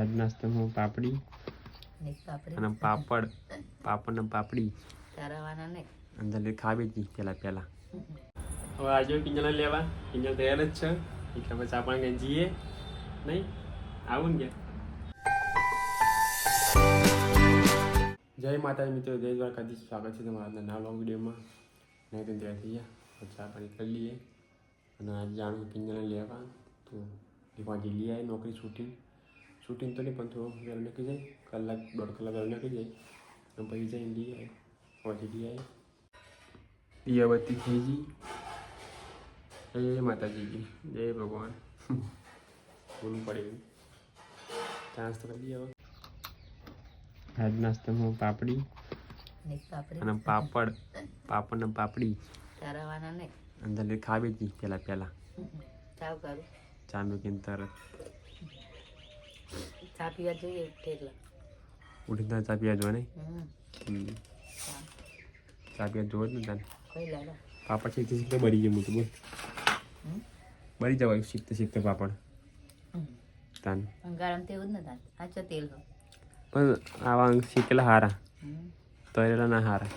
આજ નાસ્તામાં પાપડી પાપડી. અને પાપડ પાપડ ને પાપડી. અંદર અંદર ખાવી હતી પેલા પેલા હવે આજે કિંજલ લેવા. કિંજલ તૈયાર જ છે. એટલે પછી આપણે જઈએ. નહીં? આવું ને જય માતાજી મિત્રો જય દ્વારકાધીશ. સ્વાગત છે તમારા આજના નવા વિડીયોમાં. નહીં તો તૈયાર થઈ ગયા. પછી આપણે કરી લઈએ. અને આજે જાણું કિંજલને લેવા. તો પાંચી લઈ આવે નોકરી શૂટિંગ શૂટિંગ તો નહીં પણ થોડું વહેલું નીકળી જાય. કલાક દોઢ કલાક વહેલું નીકળી જાય. અને પછી જઈને લઈ આવે પહોંચી લઈ આવે દિયાબત્તી થઈ ગઈ જય માતાજી જય ભગવાન. ભૂલ પડે ચાન્સ તો કરી હવે આજ નાસ્તામાં પાપડી પાપડી. અને પાપડ પાપડ ને પાપડી. અંદર ખાવી હતી પેલા પેલા. ચા મૂકીને તરત. ચા પીવા જોઈએ તેટલા ઉઠીને ચા પીવા જોઈએ નહીં. ચા પીવા જોવો જ ને તને. પાપડ શીખતે શીખતે બળી ગયું હું તો બોલ બળી જવાય શીખતે શીખતે પાપડ. તાન. ગરમ તેવું જ નથી આચો તેલ પણ આવા શીખેલા હારા. તરેલા ના હારા.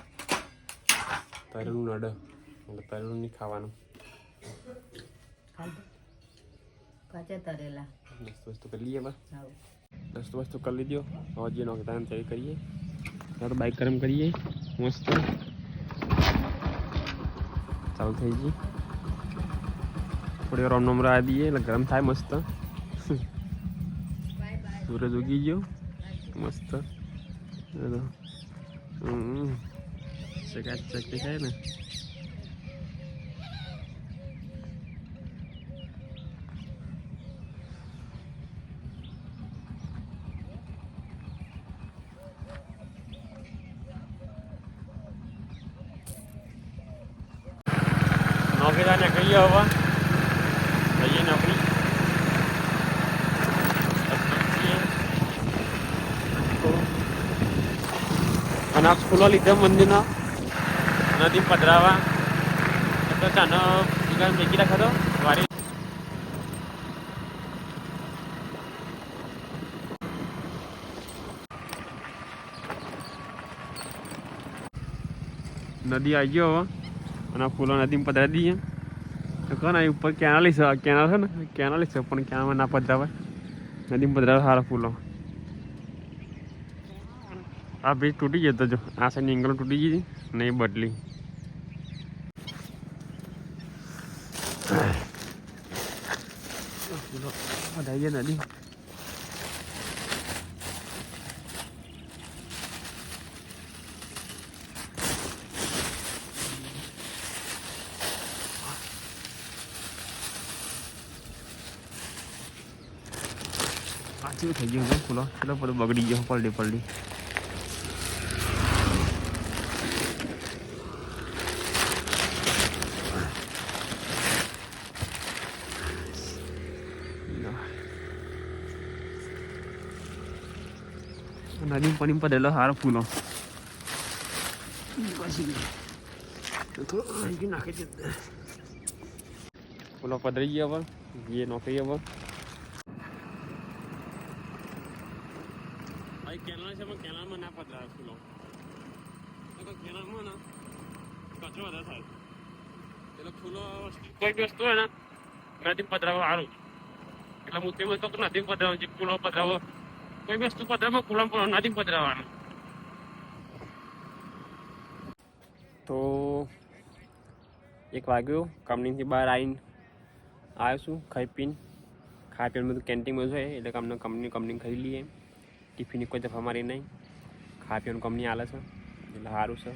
તરેલું નડ એટલે તરેલું નહીં ખાવાનું. કાચા તરેલા. મસ્ત વસ્તુ કરી લઈએ બસ દસ્તો વસ્તુ કરી લીધો હજી જે ટાઈમ થઈ કરીએ. તો બાઇક ગરમ કરીએ. મસ્ત. ચાલુ થઈ ગઈ. થોડી વાર ઓમ રાહ દઈએ, એટલે ગરમ થાય મસ્ત. સૂરજ ઉગી ગયો. મસ્ત. ચકાચક દેખાય ને? નોકરી ને કહીએ હવે જઈએ નોકરી અને આ ફૂલો લીધા મંદિરના નદી પધરાવા તો ચાનો બીજા મેકી રાખા તો વારી નદી આવી ગયો હવે અને આ ફૂલો નદીમાં પધરાવી દઈએ તો કહો ને ઉપર કેનાલી છે કેનાલ છે ને કેનાલી છે પણ કેનાલમાં ના પધરાવે નદીમાં પધરાવે સારા ફૂલો આ બ્રિજ તૂટી જતો જો આ સાઈડ એંગલ તૂટી ગઈ ને એ બદલી નદી પાછું થઈ ગયું છે ફૂલો ચલો બધું બગડી ગયો પલટી પલટી નદી પાણી પડેલો સારો ફૂલો થોડો અહીં નાખી દે ફૂલો પધરી ગયા હવે એ નોકરી હવે ભાઈ કેનાલ છે, પણ કેનાલમાં ના પધરાવે ફૂલો તો કેનાલમાં ના. કચરો વધારે થાય એટલે ફૂલો કોઈ વસ્તુ હોય ને નદી પધરાવો સારું. એટલે હું તેમ તો નદી પધરાવું જે ફૂલો પધરાવો. કોઈ વસ્તુ પધરાવો ફૂલો પણ નદી પધરાવવાનું. તો એક વાગ્યું, કંપનીથી બહાર આવીને આવ્યો છું, ખાઈ પીને. ખાઈ પીને બધું કેન્ટીનમાં છે એટલે અમને કંપની કંપની ખાઈ લઈએ. ટિફિનની કોઈ દફા મારી નહીં. ખાવા પીવાનું કંપની આલે છે. એટલે સારું છે.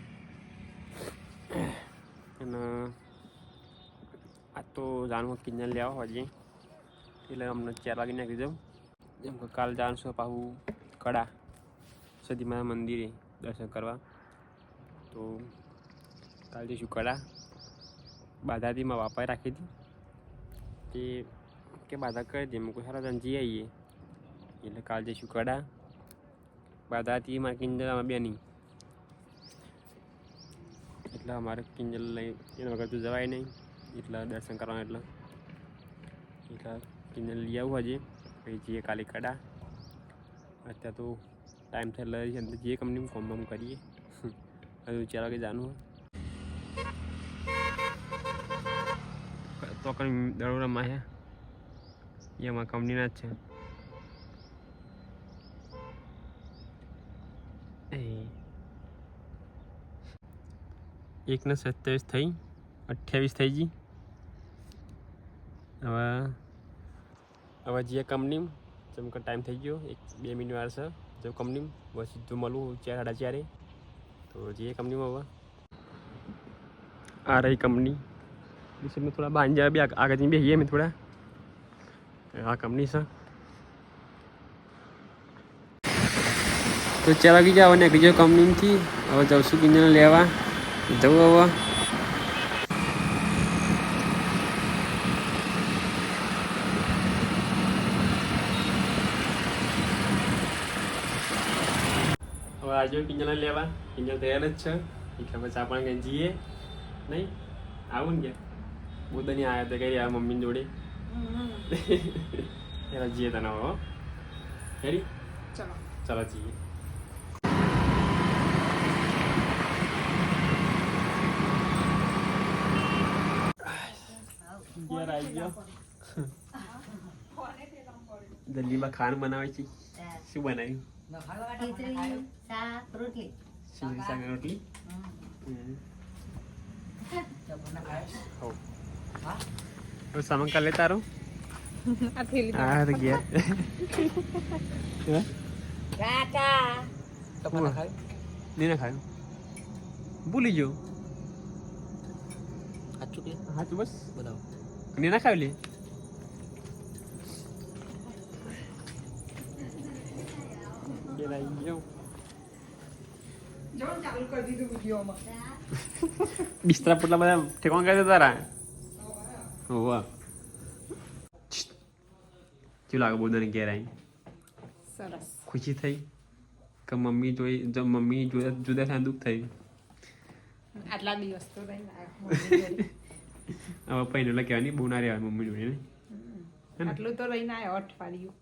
અને આ તો જાણવું કિંજલ લેવા હજી. એટલે અમને ચાર વાગે નાખી દઉં જેમ કે કાલ જવાનું છે પાછું કડા સતીમાતા મંદિરે દર્શન કરવા. તો કાલ જઈશું કડા બાધાથી મારા બાપાએ રાખી હતી. તે કે બાધા કરી દે મેં કોઈ સારા જણ જઈ આવીએ. એટલે કાલ જઈશું કડા બાધાથી મારે કિંજલ બેની એટલે અમારે કિંજલ લઈ એના વગર તો જવાય નહીં. એટલે દર્શન કરવાના એટલે. એટલે કિંજલ લઈ આવું હજી. પછી જઈએ કાલે કડા અત્યારે તો ટાઈમ થઈ એટલે છે જે કંપનીમાં ફોર્મ બમ કરીએ. હજુ ચાર વાગે હોય તો કઈ દરોડામાં છે? એમાં કંપનીના જ છે. એકને સત્યાવીસ થઈ, અઠ્યાવીસ થઈ ગઈ. હવે હવે જઈએ કંપની જેમ કે ટાઈમ થઈ ગયો, એક બે મિનિટ વાર છે. જો કંપની બસ સીધું મળું ચાર સાડા ચારે. તો જઈએ કંપનીમાં હવે. આ રહી કંપની વિશે થોડા બાંજા બી આગળ બેસીએ મેં થોડા. આ કંપની છે. તો ચાલો વાગી જાવ અને બીજો કંપનીથી હવે જવશું કિંજણ લેવા. જવું હવે. હવે આજે કિંજણ લેવા. કિંજણ તૈયાર જ છે. એટલે પછી આપણે કંઈ જઈએ. નહીં? આવું ને ગયા બુધની આવ્યા તો કઈ આ મમ્મી જોડે. એવા જઈએ તને હો. હેરી ચલો. ચાલો જઈએ ઘેર આવી ગયો જલ્દીમાં ખાવાનું બનાવે છે. શું બનાવ્યું? શાક રોટલી. શું શાક રોટલી. હવે. સામાન કાલે તારો? આ થેલી આ તો ગયા. નહીં ના ખાયું? ભૂલી ગયો. હા તો બસ. નહીં ના ખાવલી લે ઘેર આવી ગયો જો ચાલુ કરી દીધું વિડીયોમાં બિસ્તરા પોટલા બધા ઠેકવા કરી તારા હોવા કેવું લાગે બોધાને ઘેર આવી સરસ ખુશી થઈ કે મમ્મી જોઈ જો મમ્મી જુદા જુદા દુઃખ થયું આટલા દિવસ તો હવે પહેલું એટલે કહેવાની બહુ ના રહેવાય મમ્મી જોડે ને? આટલું તો રહીને આવ્યો અઠવાડિયું.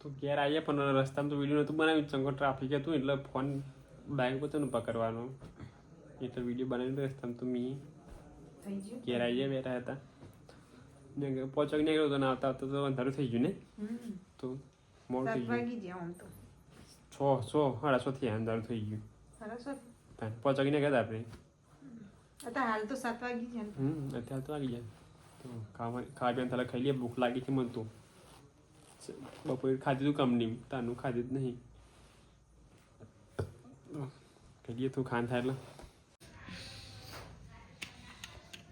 તો ઘેર આવીએ પણ રસ્તામાં તો વીડિયો નહોતું બનાવ્યું. ચંગો ટ્રાફિક હતું એટલે ફોન બાઈક હતો ને પકડવાનો. એટલે વીડિયો બનાવીને રસ્તામાં તો મેં. થઈ ગયું? ઘેર આવીએ બેઠા હતા. ને પોચક ગયો તો ને આવતા આવતા તો અંધારું થઈ ગયું ને? તો મોડું થઈ ગયું. તો. છ સો સાડા છ થી અંધારું થઈ ગયું. પહોંચક નહીં ગયા આપણે. અત્યારે હાલ તો સાત વાગી ગયા હમ અત્યારે તો આવી જાય તો ખાવા ખાવા પીવાનું તારે ખાઈ લઈએ ભૂખ લાગી છે મને તો બપોરે ખાધી તું કંપની તાનું ખાધી જ નહીં ખાઈ લઈએ તું ખાન થાય એટલે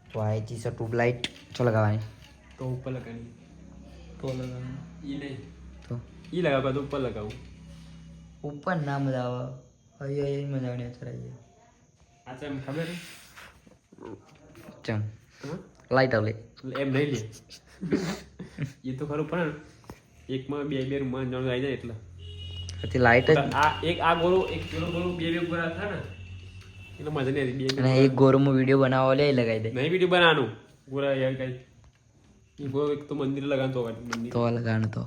તો આ ચીજ છે ટ્યુબલાઇટ છો લગાવવાની તો ઉપર લગાવી તો લગાવવાની એ નહીં તો એ લગાવ તો ઉપર લગાવું ઉપર ના મજા આવે અહીં અહીં મજા આવે અત્યારે આ છે એમ ખબર છે? ચમ લાઈટ આવે એટલે એમ નહીં લે એ તો ખરું પણ એકમાં બે બે રૂમમાં જણ આવી જાય એટલે પછી લાઈટ જ આ એક આ ગોળો એક પેલો ગોળો બે બે ગોળા થાય ને એટલે મજા નહીં આવતી બે અને એક ગોરમાં વીડિયો બનાવવા લે લગાવી દે નહીં વીડિયો બનાવવાનું ગોળા યાર કઈ એ ગોળો એક તો મંદિર લગાવતો હોય તો લગાવવાનું તો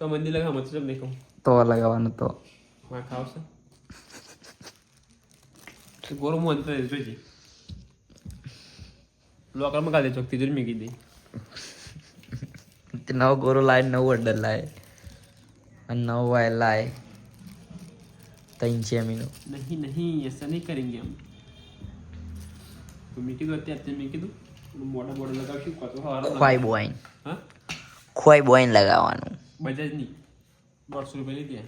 તો મંદિર લગાવ મત નહીં કહું તો લગાવવાનું તો માં ખાવશે ગોળો હું અંતર જોઈજે લોકલ મંગા દે ચોકતી જુરમી કીધી નવ ગોરો લાય નવ અડર લાય. અને નવ વાય લાય. ત્રણસો એમનો. નહીં નહીં એસા નહીં કરેંગે હમ તો મીટી કરતે અત્યારે મેં કીધું. મોટા બોર્ડ લગાવશું કતો હવારો ખોઈ લગાવવાનું. બજાજની દોઢસો રૂપિયા લીધી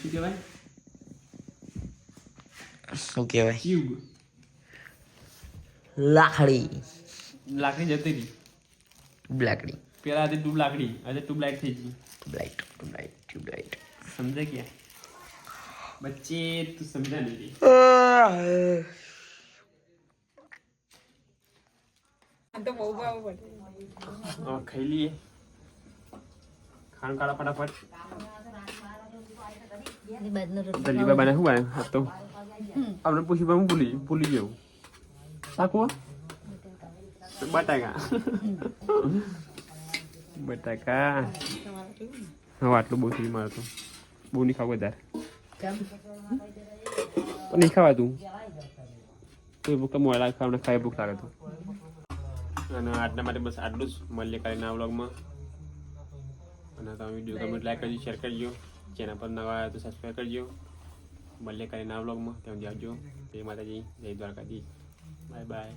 શું કહેવાય? શું કહેવાય યુગ લાકડી લાકડી જતી હતી બ્લેકડી પેલા હતી ટ્યુબ લાકડી આજે ટ્યુબલાઇટ થઈ ગઈ ટ્યુબલાઇટ ટ્યુબલાઇટ ટ્યુબલાઇટ સમજે ગયા બચ્ચે તું સમજા નહીં તો બહુ ભાવ ખાઈ લઈએ ખાણ કાળા ફટાફટ દલીબા બને શું બને તો આપણે પૂછ્યું ભૂલી ભૂલી ગયું શાકું બટાકા બટાકા હવે આટલું બહુ થઈ મારતું બહુ નહીં ખાવ વધારે નહીં ખાવાતું કોઈ ભૂખ મોડા ખાવને ખાઈ ભૂખ લાગે તો અને આટના માટે બસ આટલું જ મળીએ કાલે વ્લોગમાં અને તમે વીડિયો ગમે લાઈક કરજો શેર કરજો ચેનલ પર નવા આવ્યા તો સબસ્ક્રાઈબ કરજો મળીએ કરીને આ વ્લોગમાં ત્યાં સુધી આવજો. જય માતાજી જય દ્વારકાજી બાય બાય